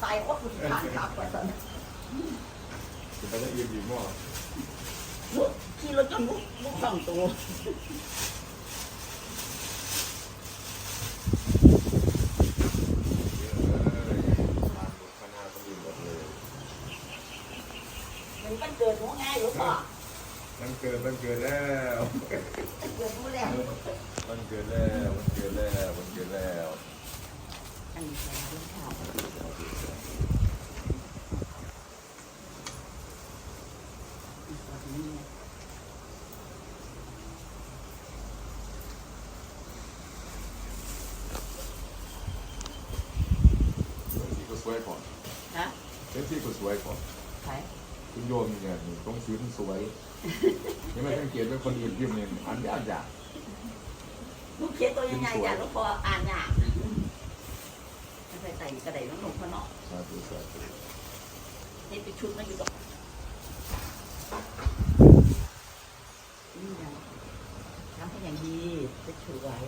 ใส่โอ้กูขาดขับไปสันจะไปได้ยืนอยู่หม้อขี่รถจนลุกลุกสองตัวเยอะเลยทางข้างหน้าก็มีหมดเลยมันก็เกิดหัวง่ายหรือเปล่ามันเกิดมันเกิดแล้วเกิดรู้แล้วมันเกิดแล้วมันเกิดแล้วมันเกิดแล้วอันนี้ใส่เรื่องข้าวอีกแบบนี้เนี่ย เส้นที่ก็สวยก่อนฮะเส้นที่ก็สวยก่อนใครคุณโยมเนี่ยต้องซื้อมันสวยยังไม่สังเกตว่าคนอื่นพิมพ์เนี่ยอ่านยากยากลูกเขียนตัวยังไงอย่าลูกพออ่านยากมันใส่ใส่กระไดน้องหนุ่มเขาเนาะสาธุสาธุนี่เป็นชุดไม่อยู่ดอกนี่ยังทำให้อย่างดีจะสวย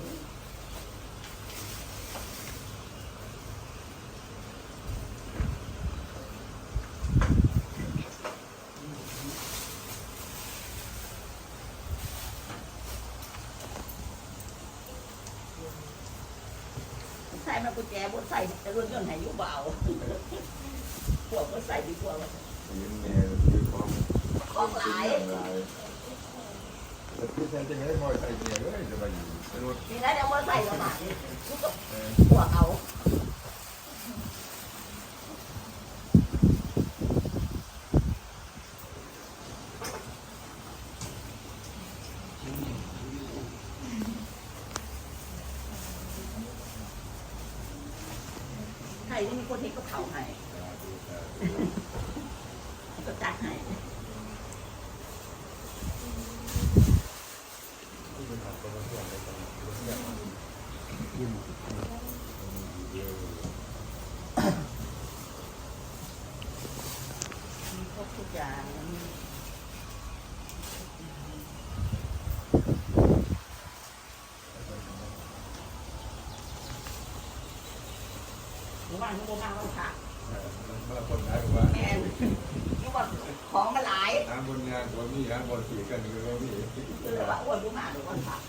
ใส่มากุญแจบนใส่แต่รุ่นยนต์ให้อยุเบาพวกก็ใส่ดีกว่าว่ะยืนเนี่ยยืนของของหลายหลายแต่ที่แทนจะไม่ได้พอใส่เนี่ยเลยจะมาอยู่สนุกนี่นะเดี๋ยวมาใส่ละหมาดนี่ลูกก็เออพวกเอา ใครที่มีคนเห็นก็เผาให้ก็จัดให้ยิ้มีครบทุกอย่างหรือว่าหนูมาเอาค่ะเมื่อคนร้ายบอกว่าแม่นหนูว่าของมันหลายน้ำบนงานว่ามีน้ำบนสีกันหรือว่ามีคือว่าอ้วนกูมาหรือว่าผัก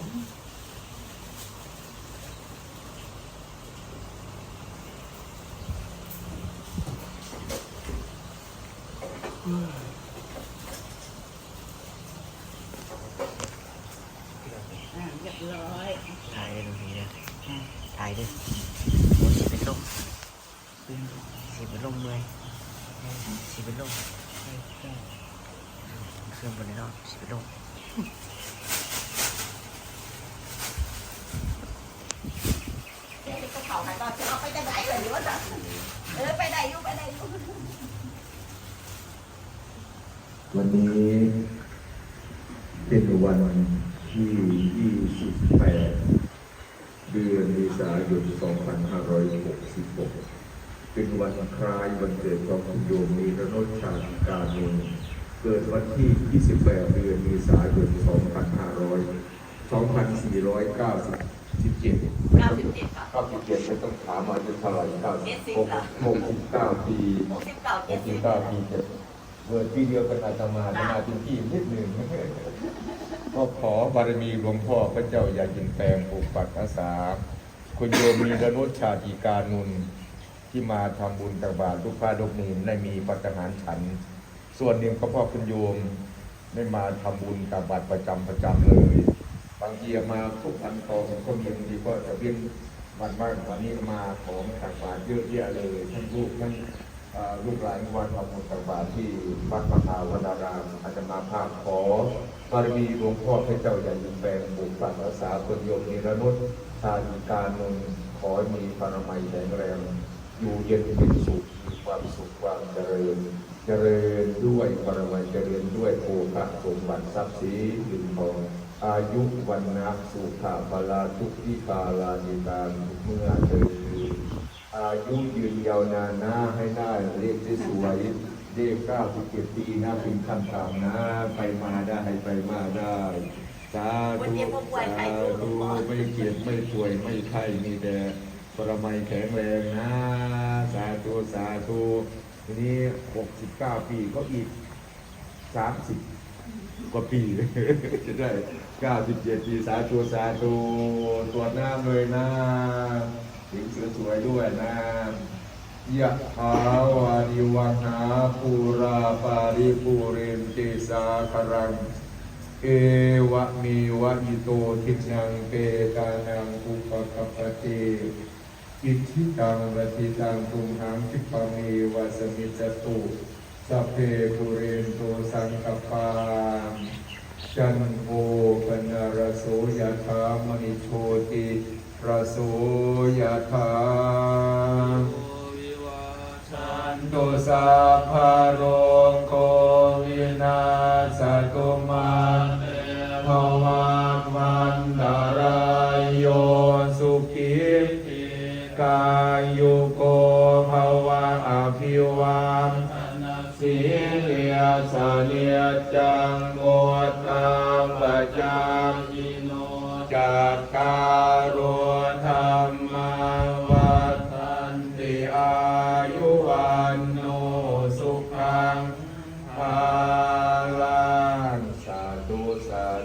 อ่าเรียบร้อย ถ่ายได้ตรงนี้เลยถ่ายด้วยสีเป็นลม สีเป็นลมเลยสีเป็นลมเครื่องบนในี้เนาะสีเป็นลมเด็กก็เขาให้ก็จะเอาไปจะไหนเลยหรือว่าจะเออไปไหนอยู่ไปไหนอยู่วันนี้เป็นวันที่ 28 เดือนเมษายน 2566 เป็นวันคล้ายวันเกิดของคุณโยมมีระนชชาติการเงินเกิดวันที่ 28 เดือนเมษายน 2500 2497เก้าสิบเจ็ดค่ะ 97ไม่ต้องถามอายุเท่าไหร่เจ็ดสิบละ69 ปีหกสิบเก้าผเจ็ดมสิกิบนข้าวปีเจ็ดเกิดปีเดียวกันอาตมาอาตมาเป็นพี่นิดหนึ่งก็ขอบารมีหลวงพ่อพระเจ้าอย่ายินแปลงปกปักรักษาคุณโยมมีระนุชาติการนุน ที่มาทำบุญตักบาตรลูกพระลูกเนรได้มีปัจหารฉัน ส่วนหนึ่งก็เพราะคุณโยมได้มาทำบุญตักบาตรประจำประจำเลย บางทีมาทุกวันตองก็มีบางทีก็จะเวียนวันบ้างวันนี้มาของตักบาตรเยอะแยะเลยทั้งลูกทั้งลูกหลานวันทำบุญตักบาตรที่วัดมหาวนารามอาจจะมาภาพขอบารมีหลวงพ่อพระเจ้าใหญ่ยินแปลงบุกปักรักษาคนโยมนิรนุษชาติการนนขอมีปรมัยแข็งแรง อยู่เย็นเป็นสุขมีความสุขความเจริญ เจริญด้วยปรมัยเจริญด้วยโภคสมบัติทรัพย์สินเงินทองอายุวันนะสุขาลาทุกทิกาลานิการทุกเมื่อเถิดอายุยืนยาวนานนะให้หน้าเลขสวยๆเลขเก้าสิบเจ็ดปีนะเป็นคำถามนะ ไปมาได้ไปมาได้สาธุสาธุไม่เกียดไม่ป่วยไม่ไข้มีแต่ปรมัยแข็งแรงนะ สาธุทีนี้หกสิบเก้าปีก็อีกสามสิบกว่าปีจะได้เก้าสิบเจ็ดปีสาธุสาธุตรวจน้ำเลยนะหญิงสวยๆด้วยนะยะถาวานิวังหาปูราปาริปูเรนติสาคารัง เอวะมีวะอิโตทินังเปตานังอุปกัปป ติอิทิตังวติตังตุมหังคิปะเมวะสมิจจตุสัพเพปุเรนโตสังกปาจันโทปนารโสยถามณิโชติระโสยถาสันตุสัพพะโร วั